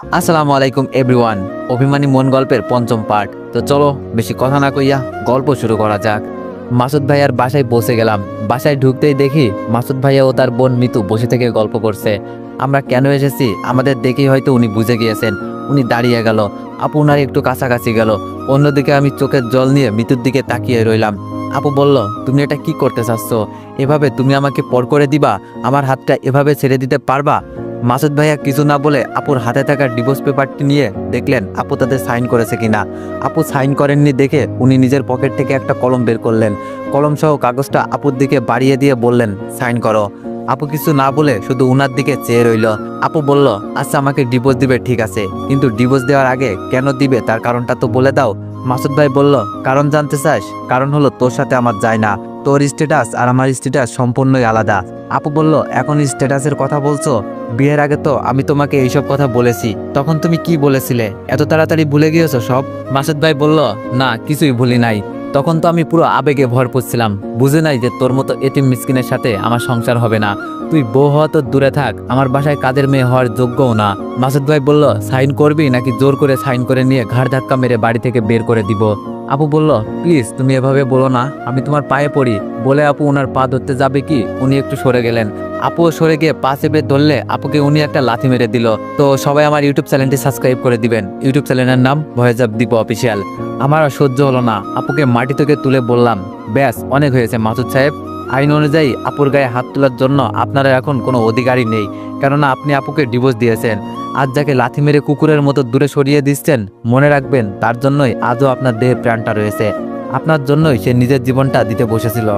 আসসালামু আলাইকুম এভরিওয়ান অভিমানী মন গল্পের পঞ্চম পার্ট তো চলো, বেশি কথা না কইয়া গল্প শুরু করা যাক। মাসুদ ভাইয়ার বাসায় বসে গেলাম। বাসায় ঢুকতেই দেখি মাসুদ ভাইয়া ও তার বোন মিতু বসে থেকে গল্প করছে। আমরা কেন এসেছি? আমাদের দেখেই হয়তো উনি বুঝে গিয়েছেন। উনি দাঁড়িয়ে গেল। আপু উনার একটু কাছাকাছি গেল। অন্যদিকে আমি চোখের জল নিয়ে মিতুর দিকে তাকিয়ে রইলাম। আপু বলল, তুমি এটা কি করতে চাচ্ছ? এভাবে তুমি আমাকে পর করে দিবা? আমার হাতটা এভাবে ছেড়ে দিতে পারবা? মাসুদ ভাইয়া কিছু না বলে আপুর হাতে থাকা ডিভোর্স পেপারটি নিয়ে দেখলেন আপু তাদের সাইন করেছে কিনা। আপু সাইন করেননি দেখে উনি নিজের পকেট থেকে একটা কলম বের করলেন। কলম সহ কাগজটা আপুর দিকে বাড়িয়ে দিয়ে বললেন সাইন করো। আপু কিছু না বলে শুধু উনার দিকে চেয়ে রইল। আপু বলল আচ্ছা আমাকে ডিভোর্স দিবে, ঠিক আছে। কিন্তু ডিভোর্স দেওয়ার আগে কেন দিবে, তার কারণটা তো বলে দাও। মাসুদ ভাই বলল, কারণ জানতে চাস, কারণ হলো তোর সাথে আমার যায় না। তোর স্ট্যাটাস আর আমার স্ট্যাটাস সম্পূর্ণই আলাদা। আপু বলল, এখন স্ট্যাটাসের কথা বলছো? বিয়ের আগে তো আমি তোমাকে এইসব কথা বলেছি। তখন তুমি কি বলেছিলে? এত তাড়াতাড়ি ভুলে গিয়েছো সব? মাসুদ ভাই বলল, না, কিছুই ভুলি নাই। তখন তো আমি পুরো আবেগে ভরপুর ছিলাম বুঝে নাই যে তোর মতো এতিম মিসকিনের সাথে আমার সংসার হবে না। তুই বউ হওয়া তো দূরে থাক, আমার বাসায় কাদের মেয়ে হওয়ার যোগ্যও না। মাসুদ ভাই বলল, সাইন করবি নাকি জোর করে সাইন করে নিয়ে ঘাড় ধাক্কা মেরে বাড়ি থেকে বের করে দিব? আপু বলল, প্লিজ, তুমি এভাবে বলো না। আমি তোমার পায়ে পড়ি। বলে আপু ওনার পা ধরতে যাবে কি? উনি একটু সরে গেলেন। আপু সরে গিয়ে পা চেপে ধরলে আপুকে উনি একটা লাথি মেরে দিল। তো সবাই আমার ইউটিউব চ্যানেলটি সাবস্ক্রাইব করে দিবেন। ইউটিউব চ্যানেলের নাম ভয়েস অফ দীপ অফিসিয়াল। আমার সহ্য হলো না। আপুকে মাটি থেকে তুলে বললাম ব্যাস, অনেক হয়েছে, মাসুদ সাহেব। আইন অনুযায়ী আপুর গায়ে হাত তোলার জন্য আপনারা এখন কোনো অধিকারই নেই, কেননা আপনি আপুকে ডিভোর্স দিয়েছেন। আজ যাকে লাথি মেরে কুকুরের মতো দূরে সরিয়ে দিচ্ছেন, মনে রাখবেন তার জন্যই আজও আপনার দেহে প্রাণটা রয়েছে। আপনার জন্যই সে নিজের জীবনটা দিতে বসেছিল।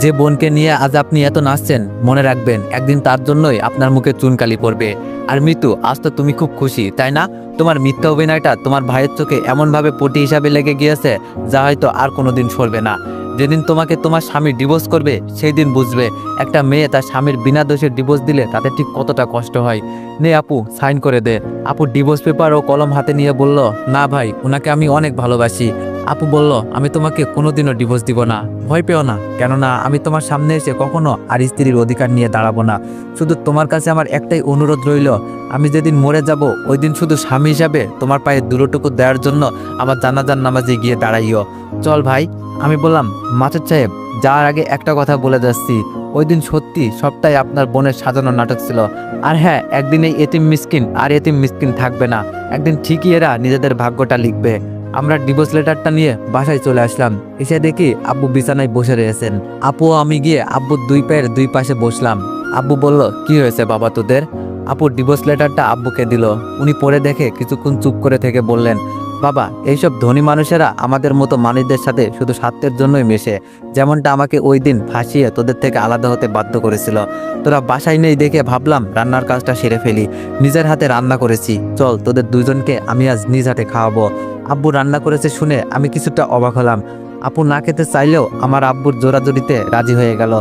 যে বোনকে নিয়ে আজ আপনি এত নাচছেন, মনে রাখবেন, একদিন তার জন্যই আপনার মুখে চুনকালি পড়বে। আর মৃত্যু, আজ তো তুমি খুব খুশি, তাই না? তোমার মিথ্যা অভিনয়টা তোমার ভাইয়ের চোখে এমনভাবে পটি হিসাবে লেগে গিয়েছে, যা হয়তো আর কোনোদিন সরবে না। যেদিন তোমাকে তোমার স্বামী ডিভোর্স করবে সেই দিন বুঝবে একটা মেয়ে তার স্বামীর বিনা দোষে ডিভোর্স দিলে তাতে ঠিক কতটা কষ্ট হয়। নে আপু সাইন করে দে। আপু ডিভোর্স পেপার ও কলম হাতে নিয়ে বলল, না ভাই ওনাকে আমি অনেক ভালোবাসি। আপু বলল, আমি তোমাকে কোনোদিনও ডিভোর্স দিব না। ভয় পেও না। কেননা আমি তোমার সামনে এসে কখনো আর স্ত্রীর অধিকার নিয়ে দাঁড়াবো না। শুধু তোমার কাছে আমার একটাই অনুরোধ রইল, আমি যেদিন মরে যাব ওই দিন শুধু স্বামী হিসাবে তোমার পায়ে দুটোটুকু দেওয়ার জন্য আমার জানাজার নামাজে গিয়ে দাঁড়াইও। চল ভাই, আমি বললাম মাছের সাহেব, যাওয়ার আগে একটা কথা বলে যাচ্ছি। ওই দিন সত্যি সবটাই আপনার বোনের সাজানো নাটক ছিল। আর হ্যাঁ একদিন এই এতিম মিসকিন আর এতিম মিসকিন থাকবে না। একদিন ঠিকই এরা নিজেদের ভাগ্যটা লিখবে। আমরা ডিভোর্স লেটারটা নিয়ে বাসায় চলে আসলাম। এসে দেখি আব্বু বিছানায় বসে রয়েছেন। আপু আমি গিয়ে আব্বুর দুই পায়ের দুই পাশে বসলাম। আব্বু বলল, কি হয়েছে বাবা তোদের? আপু ডিভোর্স লেটারটা আব্বুকে দিল। উনি পরে দেখে কিছুক্ষণ চুপ করে থেকে বললেন বাবা, এইসব ধনী মানুষেরা আমাদের মতো মানুষদের সাথে শুধু স্বার্থের জন্যই মেশে। যেমনটা আমাকে ওই দিন ফাঁসিয়ে তোদের থেকে আলাদা হতে বাধ্য করেছিল। তোরা বাসায় নেই দেখে ভাবলাম রান্নার কাজটা সেরে ফেলি। নিজের হাতে রান্না করেছি। চল, তোদের দুজনকে আমি আজ নিজ হাতে খাওয়াবো। আব্বু রান্না করেছে শুনে আমি কিছুটা অবাক হলাম। আপু না খেতে চাইলেও আমার আব্বুর জোরাজোরিতে রাজি হয়ে গেল।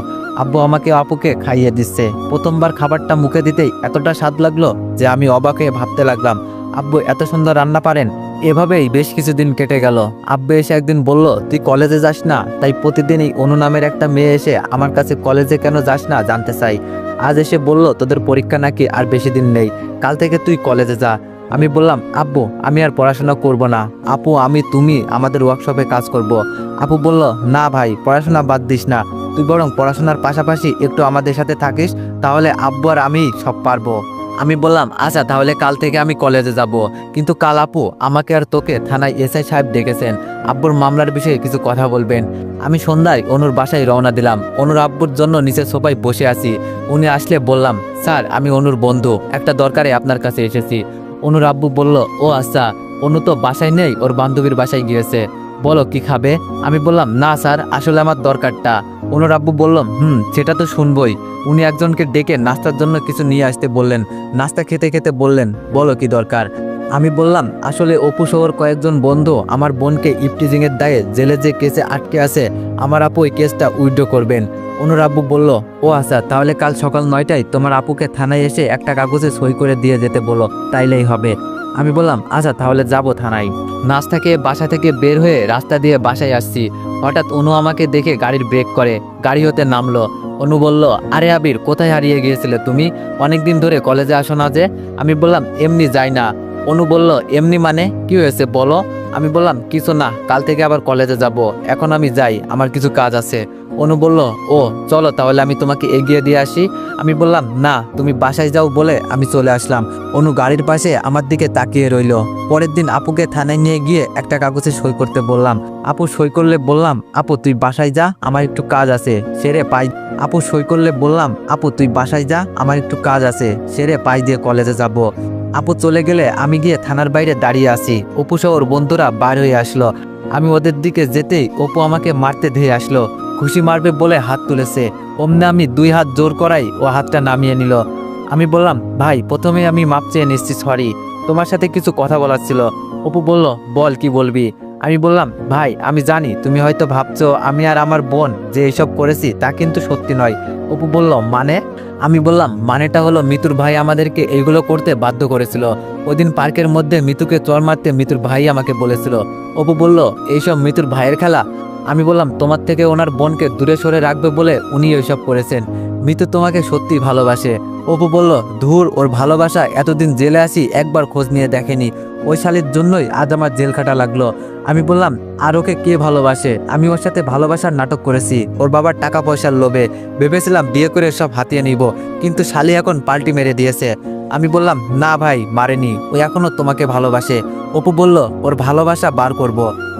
আব্বু আমাকে আপুকে খাইয়ে দিচ্ছে। প্রথমবার খাবারটা মুখে দিতেই এতটা স্বাদ লাগল যে আমি অবাক হয়ে ভাবতে লাগলাম, আব্বু এত সুন্দর রান্না পারেন এভাবেই বেশ কিছুদিন কেটে গেল। আব্বু এসে একদিন বলল, তুই কলেজে যাস না? তাই প্রতিদিন এই অনু নামের একটা মেয়ে এসে আমার কাছে কলেজে কেন যাস না জানতে চাই। আজ এসে বলল, তোদের পরীক্ষা নাকি আর বেশি দিন নেই। কাল থেকে তুই কলেজে যা। আমি বললাম, আব্বু, আমি আর পড়াশোনা করব না। আপু, আমি, তুমি আমাদের ওয়ার্কশপে কাজ করব। আপু বলল, না ভাই, পড়াশোনা বাদ দিস না। তুই বরং পড়াশোনার পাশাপাশি একটু আমাদের সাথে থাকিস, তাহলে আব্বু আর আমি সব পারব। আমি বললাম আচ্ছা তাহলে কাল থেকে আমি কলেজে যাব। কিন্তু কাল আপু আমাকে আর তোকে থানায় এসআই সাহেব ডেকেছেন। আব্বুর মামলার বিষয়ে কিছু কথা বলবেন। আমি সন্ধ্যায় অনুর বাসায় রওনা দিলাম। অনুর আব্বুর জন্য নিচে সোফায় বসে আছি। উনি আসলে বললাম, স্যার, আমি অনুর বন্ধু। একটা দরকারে আপনার কাছে এসেছি। অনুর আব্বু বলল, ও আচ্ছা অনু তো বাসায় নেই, ওর বান্ধবীর বাসায় গিয়েছে। বলো, কি খাবে? আমি বললাম, না স্যার, আসলে আমার দরকারটা। অনুর আব্বু বললাম হুম, সেটা তো শুনবই। উনি একজনকে ডেকে নাস্তার জন্য কিছু নিয়ে আসতে বললেন। নাস্তা খেতে খেতে বললেন, বলো কি দরকার? আমি বললাম, আসলে অপু শহর কয়েকজন বন্ধু আমার বোনকে ইফটিজিং এর দায়ে জেলে যে কেসে আটকে আছে, আমার আপু ওই কেসটা উইথড্র করবেন। অনুর আব্বু বলল, ও আচ্ছা তাহলে কাল সকাল নয়টায় তোমার আপুকে থানায় এসে একটা কাগজে সই করে দিয়ে যেতে বলো, তাইলেই হবে। আমি বললাম আচ্ছা তাহলে যাব থানায়। নাস্তা খেয়ে বাসা থেকে বের হয়ে রাস্তা দিয়ে বাসায় আসছি। হঠাৎ অনু আমাকে দেখে গাড়ির ব্রেক করে, গাড়ি হতে নামলো। অনু বলল, আরে আবির, কোথায় হারিয়ে গিয়েছিলে তুমি? অনেকদিন ধরে কলেজে আসো না যে? আমি বললাম, এমনি যাই না। অনু বলল, এমনি মানে? কি হয়েছে বলো? আমি বললাম, কিছু না, কাল থেকে আবার কলেজে যাব। এখন আমি যাই, আমার কিছু কাজ আছে। অনু বলল, ও, চলো তাহলে আমি তোমাকে এগিয়ে দিয়ে আসি। আমি বললাম, না, তুমি বাসায় যাও বলে আমি চলে আসলাম। অনু গাড়ির পাশে আমার দিকে তাকিয়ে রইল। পরের দিন আপুকে থানায় নিয়ে গিয়ে একটা কাগজে সই করতে বললাম। আপু সই করলে বললাম, আপু, তুই বাসায় যা, আমার একটু কাজ আছে, সেরে পাই। আপু সই করলে বললাম, আপু, তুই বাসায় যা, আমার একটু কাজ আছে, সেরে পাই দিয়ে কলেজে যাব। আপু চলে গেলে আমি গিয়ে থানার বাইরে দাঁড়িয়ে আছি। অপু সহ ওর বন্ধুরা বার হয়ে আসলো। আমি ওদের দিকে যেতেই অপু আমাকে মারতে ধেয়ে আসলো। খুশি মারবে বলে হাত তুলেছে। অমনে আমি দুই হাত জোর করাই ও হাতটা নামিয়ে নিল। আমি বললাম, ভাই প্রথমে আমি মাপ চেয়ে নিচ্ছি সরি তোমার সাথে কিছু কথা বলার ছিল। অপু বলল, বল, কি বলবি? আমি বললাম, ভাই, আমি জানি, তুমি হয়তো ভাবছ আমি আর আমার বোন যে এইসব করেছি তা কিন্তু সত্যি নয়। অপু বলল মানে? আমি বললাম, মানেটা হলো মিতুর ভাই আমাদেরকে এইগুলো করতে বাধ্য করেছিল। ওদিন পার্কের মধ্যে মিতুকে চর মারতে মিতুর ভাই আমাকে বলেছিল। অপু বলল, এইসব মিতুর ভাইয়ের খেলা? আমি বললাম, তোমার থেকে ওনার বোনকে দূরে সরে রাখবে বলে উনি ওইসব করেছেন। মিতু তোমাকে সত্যি ভালোবাসে। অপু বলল, ধুর, ওর ভালোবাসা, এতদিন জেলে আসি একবার খোঁজ নিয়ে দেখেনি। ওই শালির জন্যই আজ আমার জেল খাটা লাগল। আমি বললাম, আর ওকে কে ভালোবাসে? আমি ওর সাথে ভালোবাসার নাটক করেছি। ওর বাবার টাকা পয়সার লোভে ভেবেছিলাম বিয়ে করে সব হাতিয়ে নিব, কিন্তু শালি এখন পাল্টি মেরে দিয়েছে। আমি বললাম, না ভাই, মারেনি, ও এখনও তোমাকে ভালোবাসে। অপু বলল, ওর ভালোবাসা বার করব।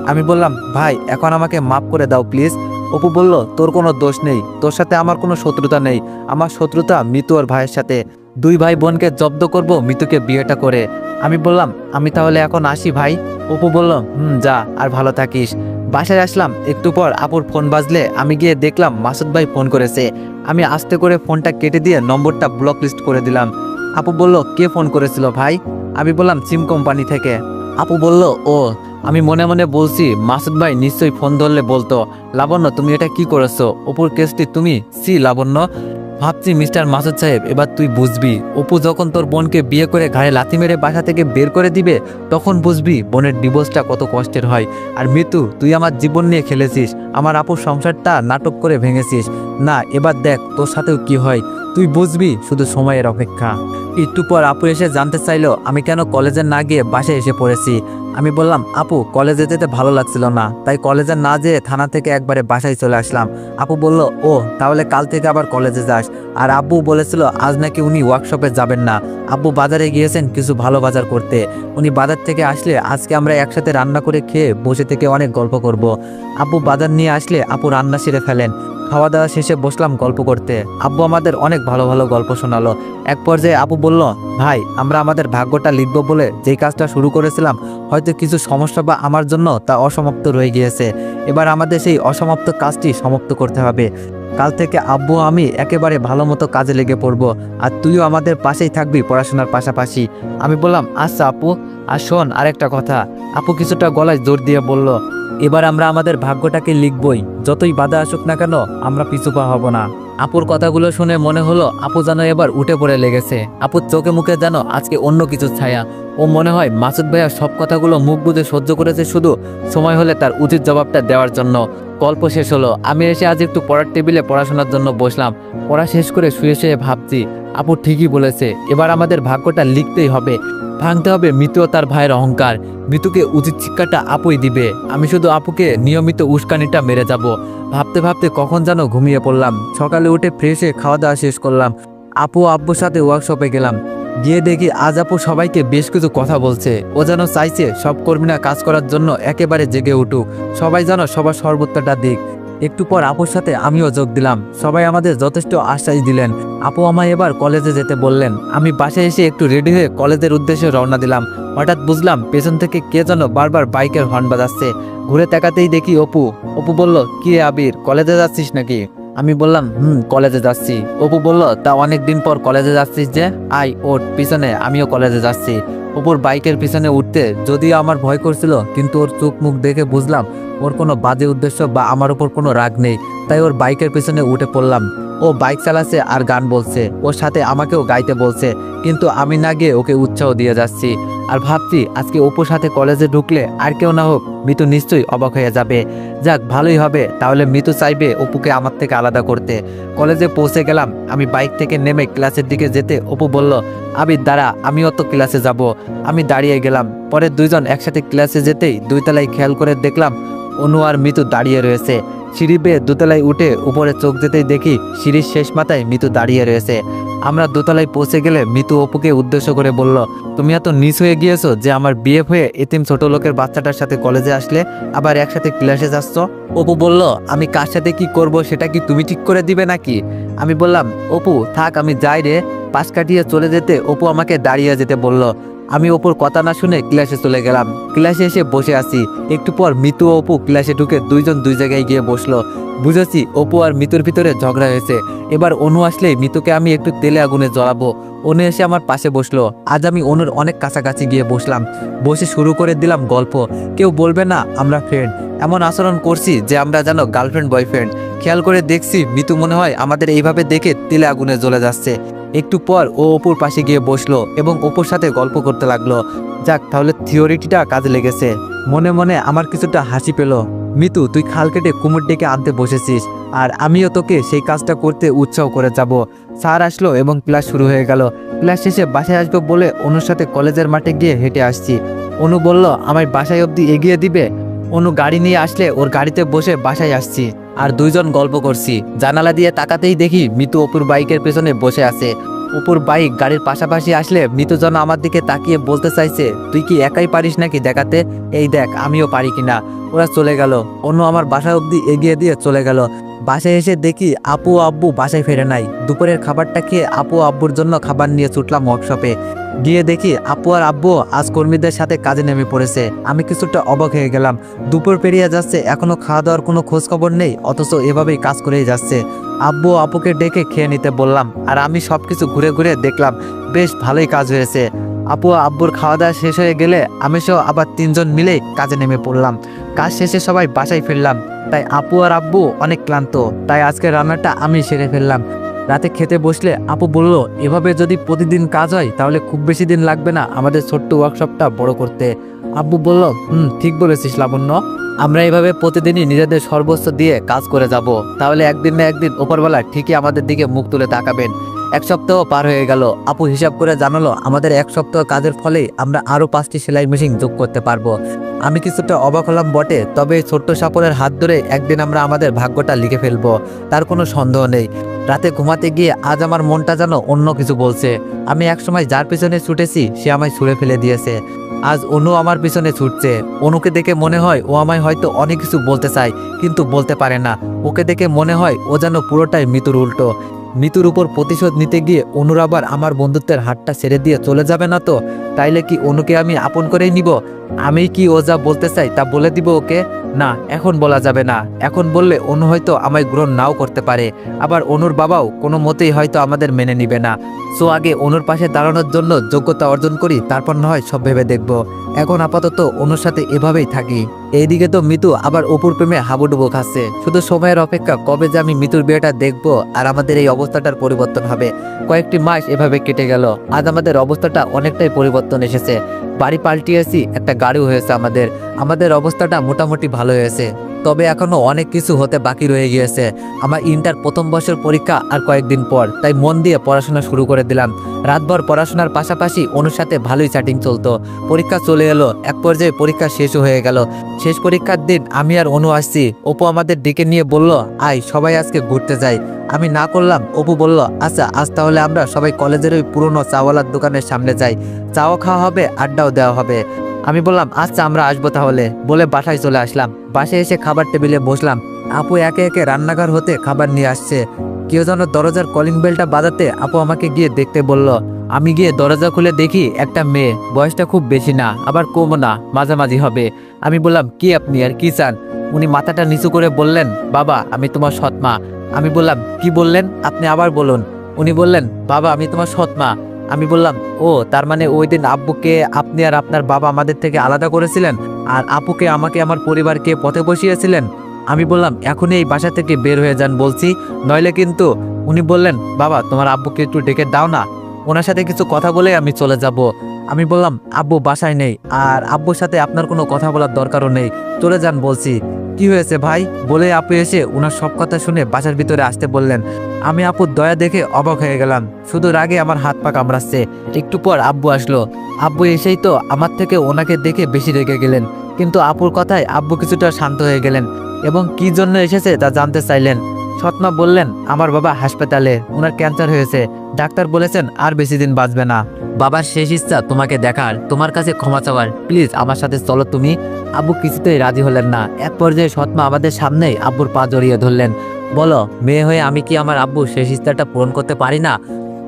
আমি বললাম, ভাই, এখন আমাকে মাফ করে দাও, প্লিজ। অপু বলল, তোর কোনো দোষ নেই। তোর সাথে আমার কোনো শত্রুতা নেই। আমার শত্রুতা মিতু আর ভাইয়ের সাথে। দুই ভাই বোনকে জব্দ করব মিতুকে বিয়েটা করে। আমি বললাম, আমি তাহলে এখন আসি ভাই? অপু বলল, হুম, যা, আর ভালো থাকিস। বাসায় আসলাম। একটু পর আপুর ফোন বাজলে আমি গিয়ে দেখলাম মাসুদ ভাই ফোন করেছে। আমি আস্তে করে ফোনটা কেটে দিয়ে নম্বরটা ব্লক লিস্ট করে দিলাম। আপু বলল, কে ফোন করেছিল ভাই? আমি বললাম, সিম কোম্পানি থেকে। আপু বলল, ও আমি মনে মনে বলছি, মাসুদ ভাই নিশ্চয়ই ফোন ধরলে বলতো, লাবণ্য, তুমি এটা কি করেছ? অপুর কেসটি তুমি? সি লাবণ্য। ভাবছি মিস্টার মাসুদ সাহেব, এবার তুই বুঝবি। অপু যখন তোর বোনকে বিয়ে করে ঘাড়ে লাথি মেরে বাসা থেকে বের করে দিবে, তখন বুঝবি বোনের ডিভোর্সটা কত কষ্টের হয়। আর মৃত্যু তুই আমার জীবন নিয়ে খেলেছিস, আমার আপুর সংসারটা নাটক করে ভেঙেছিস। না, এবার দেখ তোর সাথেও কি হয়। তুই বুঝবি শুধু সময়ের অপেক্ষা। একটু পর আপু এসে জানতে চাইলো, আমি কেন কলেজে না গিয়ে বাসায় এসে পড়েছি? আমি বললাম, আপু, কলেজে যেতে ভালো লাগছিল না। তাই কলেজে না যেয়ে থানা থেকে একবারে বাসায় চলে আসলাম। আপু বলল, ও, তাহলে কাল থেকে আবার কলেজে যাস। আর আব্বু বলেছিল, আজ নাকি উনি ওয়ার্কশপে যাবেন না। আব্বু বাজারে গিয়েছেন কিছু ভালো বাজার করতে। উনি বাজার থেকে আসলে আজকে আমরা একসাথে রান্না করে খেয়ে বসে থেকে অনেক গল্প করব। আব্বু বাজার নিয়ে আসলে আপু রান্না সেরে ফেলেন। খাওয়া দাওয়া শেষে বসলাম গল্প করতে। আব্বু আমাদের অনেক ভালো ভালো গল্প শোনালো। এক পর্যায়ে আপু বলল, ভাই, আমরা আমাদের ভাগ্যটা লিখব বলে যেই কাজটা শুরু করেছিলাম, হয়তো কিছু সমস্যা বা আমার জন্য তা অসমাপ্ত রয়ে গিয়েছে। এবার আমাদের সেই অসমাপ্ত কাজটি সমাপ্ত করতে হবে। কাল থেকে আব্বু, আমি একেবারে ভালো মতো কাজে লেগে পড়ব আর তুইও আমাদের পাশেই থাকবি পড়াশোনার পাশাপাশি। আমি বললাম আচ্ছা আপু, আর শোন আরেকটা কথা। আপু কিছুটা গলায় জোর দিয়ে বলল এবার আমরা আমাদের ভাগ্যটাকে লিখবই। যতই বাধা আসুক না কেন, আমরা পিছু পা হব না। আপুর কথাগুলো শুনে মনে হলো আপু যেন এবার উঠে পড়ে লেগেছে। আপুর চোখে মুখে যেন আজকে অন্য কিছু ছায়া। ও মনে হয় মাসুদ ভাইয়া সব কথাগুলো মুখ বুঝে সহ্য করেছে শুধু সময় হলে তার উচিত জবাবটা দেওয়ার জন্য। গল্প শেষ হলো। আমি এসে আজ একটু পড়ার টেবিলে পড়াশোনার জন্য বসলাম। পড়া শেষ করে শুয়ে শুয়ে ভাবছি, আপু ঠিকই বলেছে, এবার আমাদের ভাগ্যটা লিখতেই হবে। ভাঙতে হবে মিতু তার ভাইয়ের অহংকার। মিতুকে উচিত শিক্ষাটা আপুই দিবে। আমি শুধু আপুকে নিয়মিত উস্কানিটা মেরে যাব। ভাবতে ভাবতে কখন যেন ঘুমিয়ে পড়লাম। সকালে উঠে ফ্রেশ খাওয়া দাওয়া শেষ করলাম। আপু আব্বুর সাথে ওয়ার্কশপে গেলাম। গিয়ে দেখি আজ আপু সবাইকে বেশ কিছু কথা বলছে। ও যেন চাইছে সব কর্মীরা কাজ করার জন্য একেবারে জেগে উঠুক। সবাই যেন সবার সর্বোত্তরটা দিক। একটু পর আপুর সাথে আমিও যোগ দিলাম। সবাই আমাদের যথেষ্ট আশ্বাস দিলেন। আপু আমায় এবার কলেজে যেতে বললেন। আমি বাসায় এসে একটু রেডি হয়ে কলেজের উদ্দেশ্যে রওনা দিলাম। হঠাৎ বুঝলাম পেছন থেকে কে যেন বারবার বাইকের হর্ন বাজাচ্ছে। ঘুরে তাকাতেই দেখি অপু। অপু বলল, কি আবির, কলেজে যাচ্ছিস নাকি? আমি বললাম, হুম, কলেজে যাচ্ছি। অপু বলল, তা অনেক দিন পর কলেজে যাচ্ছিস যে? আই ওর পিছনে, আমিও কলেজে যাচ্ছি। অপুর বাইকের পিছনে উঠতে যদিও আমার ভয় করছিল, কিন্তু ওর চোখ মুখ দেখে বুঝলাম ওর কোনো বাজে উদ্দেশ্য বা আমার উপর কোনো রাগ নেই। তাই ওর বাইকের পিছনে উঠে পড়লাম। ও বাইক চালাচ্ছে আর গান বলছে। ওর সাথে আমাকেও গাইতে বলছে, কিন্তু আমি না গিয়ে ওকে উৎসাহ দিয়ে যাচ্ছি। আর ভাবছি আজকে অপুর সাথে কলেজে ঢুকলে আর কেউ না হোক মিতু নিশ্চয়ই অবাক হয়ে যাবে। যাক, ভালোই হবে, তাহলে মিতু চাইবে অপুকে আমার থেকে আলাদা করতে। কলেজে পৌঁছে গেলাম, আমি বাইক থেকে নেমে ক্লাসের দিকে যেতে অপু বলল আবির দাঁড়া, আমিও তো ক্লাসে যাব। আমি দাঁড়িয়ে গেলাম। পরে দুইজন একসাথে ক্লাসে যেতেই দুইতলায় খেয়াল করে দেখলাম অনু আর মিতু দাঁড়িয়ে রয়েছে। সিঁড়ি বেয়ে দোতলায় উঠে উপরে চোখ যেতেই দেখি সিঁড়ির শেষ মাথায় মিতু দাঁড়িয়ে রয়েছে। আমরা দোতলায় পৌঁছে গেলে মিতু অপুকে উদ্দেশ্য করে বলল, তুমি এত নিচ হয়ে গিয়েছো যে আমার বিয়ে হয়ে এতিম ছোট লোকের বাচ্চাটার সাথে কলেজে আসলে আবার একসাথে ক্লাসে যাচ্ছ? অপু বলল, আমি কার সাথে কি করব সেটা কি তুমি ঠিক করে দিবে নাকি? আমি বললাম, অপু, থাক, আমি যাই রে। পাশ কাটিয়ে চলে যেতে অপু আমাকে দাঁড়িয়ে যেতে বলল আমি অপুর কথা না শুনে ক্লাসে চলে গেলাম। ক্লাসে এসে বসে আছি। একটু পর মিতু ও অপু ক্লাসে ঢুকে দুইজন দুই জায়গায় গিয়ে বসল। বুঝেছি, অপু আর মিতুর ভিতরে ঝগড়া হয়েছে। এবার অনু আসলে মিতুকে আমি একটু তেলে আগুনে জ্বলাবো। অনু এসে আমার পাশে বসল। আজ আমি অনুর অনেক কাছাকাছি গিয়ে বসলাম। বসে শুরু করে দিলাম গল্প। কেউ বলবে না, আমরা ফ্রেন্ড এমন আচরণ করছি যে আমরা জানো গার্লফ্রেন্ড বয়ফ্রেন্ড খেয়াল করে দেখছি মিতু মনে হয় আমাদের এইভাবে দেখে তেলে আগুনে জ্বলে যাচ্ছে। একটু পর ও অপুর পাশে গিয়ে বসল এবং অপুর সাথে গল্প করতে লাগল। যাক, তাহলে থিওরিটিটা কাজে লেগেছে। মনে মনে আমার কিছুটা হাসি পেল। মিতু, তুই খাল কেটে কুমুর ডেকে আনতে বসেছিস, আর আমিও তোকে সেই কাজটা করতে উৎসাহ করে যাব। স্যার আসলো এবং ক্লাস শুরু হয়ে গেল। ক্লাস শেষে বাসায় আসব বলে অনুর সাথে কলেজের মাঠে গিয়ে হেঁটে আসছি। অনু বলল, আমায় বাসায় অবধি এগিয়ে দিবে? অনু গাড়ি নিয়ে আসলে ওর গাড়িতে বসে বাসায় আসছি আর দুইজন গল্প করছি। জানালা দিয়ে তাকাতেই দেখি মিতু অপুর বাইকের পেছনে বসে আছে। অপুর বাইক গাড়ির পাশাপাশি আসলে মিতু যেন আমার দিকে তাকিয়ে বলতে চাইছে, তুই কি একাই পারিস নাকি দেখাতে? এই দেখ, আমিও পারি কিনা। ওরা চলে গেল। অন্য আমার বাসা অবধি এগিয়ে দিয়ে চলে গেল। বাসায় এসে দেখি আপু আব্বু বাসায় ফেরে নাই। দুপুরের খাবারটা খেয়ে আপু আব্বুর জন্য খাবার নিয়ে ছুটলাম ওয়ার্কশপে গিয়ে দেখি আপু আর আব্বু আজ কর্মীদের সাথে কাজে নেমে পড়েছে। আমি কিছুটা অবাক হয়ে গেলাম। দুপুর পেরিয়ে যাচ্ছে, এখনও খাওয়া দাওয়ার কোনো খোঁজ খবর নেই, অথচ এভাবেই কাজ করেই যাচ্ছে। আব্বু আপুকে ডেকে খেয়ে নিতে বললাম, আর আমি সবকিছু ঘুরে ঘুরে দেখলাম, বেশ ভালোই কাজ হয়েছে। আপু আব্বুর খাওয়া দাওয়া শেষ হয়ে গেলে আমি সহ আবার তিনজন মিলে কাজে নেমে পড়লাম। কাজ শেষে সবাই বাসায় ফিরলাম, তাই আপু আর আব্বু অনেক ক্লান্ত, তাই আজকে রান্নাটা আমি সেরে ফেললাম। রাতে খেতে বসলে আপু বলল, এভাবে যদি প্রতিদিন কাজ হয়, তাহলে খুব বেশি দিন লাগবে না আমাদের ছোট্ট ওয়ার্কশপটা বড় করতে। আব্বু বলল, হুম, ঠিক বলেছিস লাবণ্য। আমরা এইভাবে প্রতিদিনই নিজেদের সর্বস্ব দিয়ে কাজ করে যাব। তাহলে একদিন না একদিন ওপরবেলা ঠিকই আমাদের দিকে মুখ তুলে তাকাবেন। এক সপ্তাহ পার হয়ে গেল। আপু হিসাব করে জানালো, আমাদের এক সপ্তাহ কাজের ফলে আমরা আরও পাঁচটি সেলাই মেশিন যোগ করতে পারব। আমি কিছুটা অবাক হলাম বটে, তবে ছোট্ট সাপনের হাত ধরে একদিন আমরা আমাদের ভাগ্যটা লিখে ফেলব, তার কোনো সন্দেহ নেই। রাতে ঘুমাতে গিয়ে আজ আমার মনটা যেন অন্য কিছু বলছে। আমি একসময় যার পিছনে ছুটেছি, সে আমায় ছুঁড়ে ফেলে দিয়েছে। আজ অনু আমার পিছনে ছুটছে। অনুকে দেখে মনে হয় ও আমায় হয়তো অনেক কিছু বলতে চায়, কিন্তু বলতে পারে না। ওকে দেখে মনে হয় ও যেন পুরোটাই মৃত্যুর উল্টো। মৃত্যুর উপর প্রতিশোধ নিতে গিয়ে অনুর আবার আমার বন্ধুত্বের হাতটা ছেড়ে দিয়ে চলে যাবে না তো? তাইলে কি অনুকে আমি আপন করেই নিব? আমি কি ও যা বলতে চাই তা বলে দিব ওকে? না, এখন বলা যাবে না। এখন বললে অনু হয়তো আমায় গ্রহণ নাও করতে পারে। আবার অনুর বাবাও কোনো মতেই হয়তো আমাদের মেনে নিবে না। সো আগে অনুর পাশে দাঁড়ানোর জন্য যোগ্যতা অর্জন করি, তারপর না হয় সব ভেবে দেখব। এখন আপাতত অনুর সাথে এভাবেই থাকি। এইদিকে তো মিতু আবার অপুর প্রেমে হাবুডুবু খাচ্ছে। শুধু সময়ের অপেক্ষা, কবে যে আমি মিতুর বিয়েটা দেখব আর আমাদের এই অবস্থাটার পরিবর্তন হবে। কয়েকটি মাস এভাবে কেটে গেল। আজ আমাদের অবস্থাটা অনেকটাই পরিবর্তন এসেছে। বাড়ি পাল্টিয়েছি, একটা গাড়ি হয়েছে আমাদের। আমাদের অবস্থাটা মোটামুটি ভালো হয়েছে। তবে এখনও অনেক কিছু হতে বাকি রয়ে গিয়েছে। আমার ইন্টার প্রথম বছর পরীক্ষা আর কয়েকদিন পর, তাই মন দিয়ে পড়াশোনা শুরু করে দিলাম। রাতভর পড়াশোনার পাশাপাশি অনুর সাথে ভালোই চ্যাটিং চলতো। পরীক্ষা চলে এলো, এক পর্যায়ে পরীক্ষা শেষ হয়ে গেল। শেষ পরীক্ষার দিন আমি আর অনু আসছি। অপু আমাদের ডেকে নিয়ে বলল, আয়, সবাই আজকে ঘুরতে যাই আমি না করলাম, অপু বলল আচ্ছা আজ তাহলে আমরা সবাই কলেজের ওই পুরনো চাওয়ালার দোকানের সামনে যাই। চাও খাওয়া হবে আড্ডাও দেওয়া হবে। আমি বললাম আচ্ছা আমরা আসব তাহলে। বলে বাসায় চলে আসলাম। বাসায় এসে খাবার টেবিলে বসলাম। আপু একে একে রান্নাঘর হতে খাবার নিয়ে আসছে। কেউ যেন দরজার কলিং বেলটা বাজাতে আপু আমাকে গিয়ে দেখতে বলল, আমি গিয়ে দরজা খুলে দেখি একটা মেয়ে। বয়সটা খুব বেশি না, আবার কম না, মাঝামাঝি হবে। আমি বললাম, কি আপনি আর কি চান? উনি মাথাটা নিচু করে বললেন, বাবা, আমি তোমার সৎমা আমি বললাম, কি বললেন? আপনি আবার বলুন। উনি বললেন, বাবা, আমি তোমার সৎমা আমি বললাম, ও, তার মানে ওই দিন আব্বুকে আপনি আর আপনার বাবা আমাদের থেকে আলাদা করেছিলেন আর আপুকে আমাকে আমার পরিবারকে পথে বসিয়েছিলেন? আমি বললাম এখনই এই বাসা থেকে বের হয়ে যান বলছি। নইলে কিন্তু উনি বললেন, বাবা, তোমার আব্বুকে একটু ডেকে দাও না। ওনার সাথে কিছু কথা বলে আমি চলে যাব। আমি বললাম, আব্বু বাসায় নেই আর আব্বুর সাথে আপনার কোনো কথা বলার দরকারও নেই। চলে যান বলছি। কি হয়েছে ভাই? বলে আপু এসে ওনার সব কথা শুনে বাসার ভিতরে আসতে বললেন। আমি আপুর দয়া দেখে অবাক হয়ে গেলাম। শুধু রাগে আমার হাত পা কামড়াচ্ছে। একটু পর আব্বু আসলো। আব্বু এসেই তো আমার থেকে ওনাকে দেখে বেশি রেগে গেলেন। কিন্তু আপুর কথায় আব্বু কিছুটা শান্ত হয়ে গেলেন এবং কি জন্য এসেছে তা জানতে চাইলেন। সৎমা বললেন, আমার বাবা হাসপাতালে ওনার ক্যান্সার হয়েছে। ডাক্তার বলেছেন আর বেশি দিন বাঁচবে না। বাবার শেষ ইচ্ছা তোমাকে দেখার, তোমার কাছে ক্ষমা চাওয়ার। প্লিজ, আমার সাথে চলো তুমি। আব্বু কিছুতেই রাজি হলেন না। এক পর্যায়ে সৎমা আমাদের সামনেই আব্বুর পা জড়িয়ে ধরলেন। বলো, মেয়ে হয়ে আমি কি আমার আব্বু শেষ ইচ্ছাটা পূরণ করতে পারি না?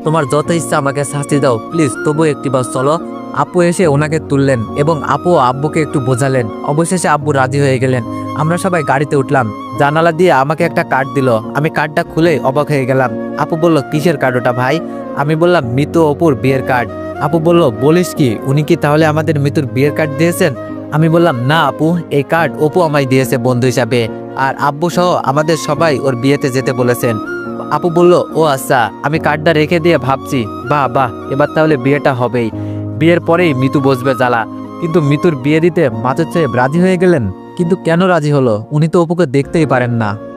তোমার যত ইচ্ছা আমাকে শাস্তি দাও, প্লিজ তবু একটি বার চলো। আপু এসে ওনাকে তুললেন এবং আপু আব্বুকে একটু বোঝালেন। অবশেষে আব্বু রাজি হয়ে গেলেন। আমরা সবাই গাড়িতে উঠলাম। জানালা দিয়ে আমাকে একটা কার্ড দিল। আমি কার্ডটা খুলে অবাক হয়ে গেলাম। আপু বলল, কিসের কার্ড ওটা ভাই? আমি বললাম মৃত অপুর বিয়ের কার্ড আপু বলল, বলিস কি, উনি কি তাহলে আমাদের মৃত্যুর বিয়ের কার্ড দিয়েছেন? আমি বললাম, না আপু, এই কার্ড অপু আমায় দিয়েছে বন্ধু হিসাবে। আর আব্বু সহ আমাদের সবাই ওর বিয়েতে যেতে বলেছেন। আপু বলল, ও আচ্ছা আমি কার্ডটা রেখে দিয়ে ভাবছি। বাহ বাহ, এবার তাহলে বিয়েটা হবেই। বিয়ের পরেই মিতু বসবে জ্বালা। কিন্তু মিতুর বিয়ে দিতে মাতুর চেয়ে রাজি হয়ে গেলেন? কিন্তু কেন রাজি হলো? উনি তো অপুকে দেখতেই পারেন না।